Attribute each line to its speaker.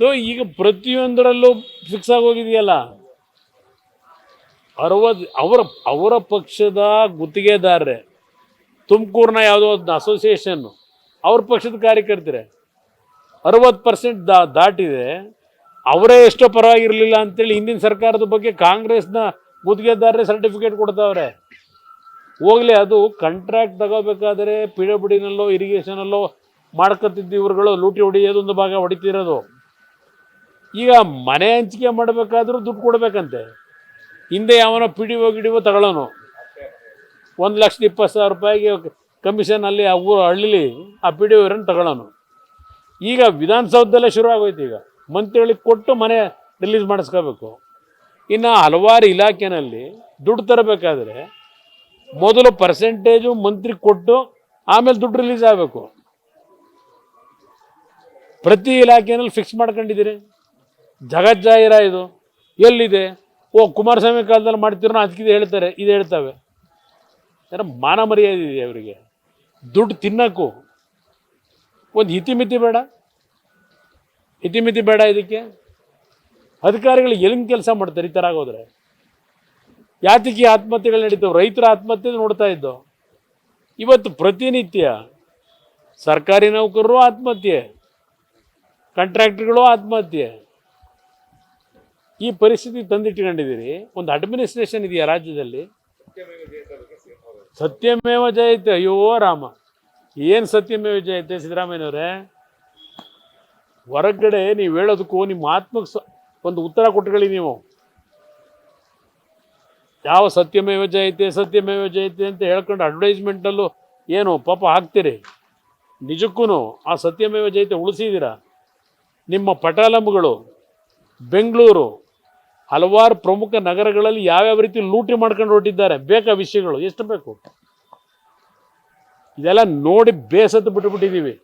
Speaker 1: So ಈಗ ಪ್ರತಿಯೊಂದರಲ್ಲೂ fix ಆಗೋಗಿದೆಯಲ್ಲ? ಅರವತ್ತು ಅವರ ಅವರ ಪಕ್ಷದ ಗುತ್ತಿಗೆದಾರರೇ, ತುಮಕೂರಿನ ಯಾವುದೋ ಒಂದು ಅಸೋಸಿಯೇಷನ್ನು ಅವ್ರ ಪಕ್ಷದ ಕಾರ್ಯಕರ್ತರೆ, ಅರವತ್ತು ಪರ್ಸೆಂಟ್ ದಾ, ದಾಟಿದೆ, ಅವರೇ ಎಷ್ಟೋ ಪರವಾಗಿರಲಿಲ್ಲ ಅಂತೇಳಿ ಹಿಂದಿನ ಸರ್ಕಾರದ ಬಗ್ಗೆ ಕಾಂಗ್ರೆಸ್ನ ಗುತ್ತಿಗೆದಾರರೇ ಸರ್ಟಿಫಿಕೇಟ್ ಕೊಡ್ತಾವ್ರೆ. ಹೋಗಲಿ, ಅದು ಕಾಂಟ್ರಾಕ್ಟ್ ತಗೋಬೇಕಾದ್ರೆ ಪಿ ಡಬ್ಲ್ಯೂ ಡಿನಲ್ಲೋ ಇರಿಗೇಷನಲ್ಲೋ ಮಾಡ್ಕೊತಿದ್ದ ಇವರುಗಳು, ಲೂಟಿ ಹೊಡಿಯೋದೊಂದು ಭಾಗ ಹೊಡಿತಿರೋದು. ಈಗ ಮನೆ ಹಂಚಿಕೆ ಮಾಡಬೇಕಾದ್ರೂ ದುಡ್ಡು ಕೊಡಬೇಕಂತೆ. ಹಿಂದೆ ಯಾವನೋ ಪಿ ಡಿ ಒ ಗಿಡಿಒ ತಗೊಳ್ಳೋನು. ಒಂದು ಲಕ್ಷದ ಇಪ್ಪತ್ತು ಸಾವಿರ ರೂಪಾಯಿಗೆ ಕಮಿಷನ್ ಅಲ್ಲಿ ಆ ಊರು ಹಳ್ಳಿಲಿ ಆ ಪಿ ಡಿ ಒರನ್ನು ತಗೊಳ್ಳೋನು. ಈಗ ವಿಧಾನಸೌಧದಲ್ಲೇ ಶುರು ಆಗೋಯ್ತು ಈಗ. ಮಂತ್ರಿಗಳಿಗೆ ಕೊಟ್ಟು ಮನೆ ರಿಲೀಸ್ ಮಾಡಿಸ್ಕೋಬೇಕು. ಇನ್ನು ಹಲವಾರು ಇಲಾಖೆನಲ್ಲಿ ದುಡ್ಡು ತರಬೇಕಾದ್ರೆ ಮೊದಲು ಪರ್ಸೆಂಟೇಜು ಮಂತ್ರಿ ಕೊಟ್ಟು ಆಮೇಲೆ ದುಡ್ಡು ರಿಲೀಸ್ ಆಗಬೇಕು. ಪ್ರತಿ ಇಲಾಖೆನಲ್ಲಿ ಫಿಕ್ಸ್ ಮಾಡ್ಕೊಂಡಿದ್ದೀರಿ? ಜಗಜ್ಜಾಹಿರ ಇದು. ಎಲ್ಲಿದೆ? ಓ, ಕುಮಾರಸ್ವಾಮಿ ಕಾಲದಲ್ಲಿ ಮಾಡ್ತಿರೋ ಅದಕ್ಕಿದೆ ಹೇಳ್ತಾರೆ, ಇದು ಹೇಳ್ತವೆ. ಯಾರ ಮಾನ ಮರ್ಯಾದೆ ಇದೆ ಅವರಿಗೆ. ದುಡ್ಡು ತಿನ್ನೋಕ್ಕೂ. ಒಂದು ಇತಿಮಿತಿ ಬೇಡ. ಇತಿಮಿತಿ ಬೇಡ ಇದಕ್ಕೆ. ಅಧಿಕಾರಿಗಳು ಎಲ್ಲಿಂದ ಕೆಲಸ ಮಾಡ್ತಾರೆ ಈ ಥರ ಆಗೋದ್ರೆ? ಯಾತಿಕಿ ಆತ್ಮಹತ್ಯೆಗಳು ನಡೀತಾವೆ? ರೈತರ ಆತ್ಮಹತ್ಯೆ ನೋಡ್ತಾ ಇದ್ದೋ? ಇವತ್ತು ಪ್ರತಿನಿತ್ಯ ಸರ್ಕಾರಿ ನೌಕರರು ಆತ್ಮಹತ್ಯೆ. ಕಾಂಟ್ರಾಕ್ಟ್ರುಗಳು ಆತ್ಮಹತ್ಯೆ. ಈ ಪರಿಸ್ಥಿತಿ ತಂದಿಟ್ಕೊಂಡಿದ್ದೀರಿ ಒಂದು ಅಡ್ಮಿನಿಸ್ಟ್ರೇಷನ್ ಇದೆಯಾ ರಾಜ್ಯದಲ್ಲಿ? ಸತ್ಯಮೇವ ಜಯತೆ. ಅಯ್ಯೋ ರಾಮ. ಏನು ಸತ್ಯಮೇವ ಜಯತೆ ಸಿದ್ದರಾಮಯ್ಯನವರೇ? ಹೊರಗಡೆ ನೀವು ಹೇಳೋದಕ್ಕೂ ನಿಮ್ಮ ಆತ್ಮಕ್ಕೆ ಒಂದು ಉತ್ತರ ಕೊಟ್ಕೊಳ್ಳಿ ನೀವು. ಯಾವ ಸತ್ಯಮೇವ ಜಯತೆ ಸತ್ಯಮೇವ ಜಯತೆ ಅಂತ ಹೇಳ್ಕೊಂಡು ಅಡ್ವರ್ಟೈಸ್ಮೆಂಟಲ್ಲೂ ಏನು ಪಾಪ ಹಾಕ್ತೀರಿ? ನಿಜಕ್ಕೂ ಆ ಸತ್ಯಮೇವ ಜಯತೆ ಉಳಿಸಿದ್ದೀರಾ? ನಿಮ್ಮ ಪಟಾಲಂಬುಗಳು ಬೆಂಗಳೂರು ಹಲವಾರು ಪ್ರಮುಖ ನಗರಗಳಲ್ಲಿ ಯಾವ್ಯಾವ ರೀತಿ ಲೂಟಿ ಮಾಡ್ಕೊಂಡು ಹೊರಟಿದ್ದಾರೆ. ಬೇಕಾ ವಿಷಯಗಳು. ಎಷ್ಟು ಬೇಕು? ಇದೆಲ್ಲ ನೋಡಿ ಬೇಸತ್ತು ಬಿಟ್ಟುಬಿಟ್ಟಿದ್ದೀವಿ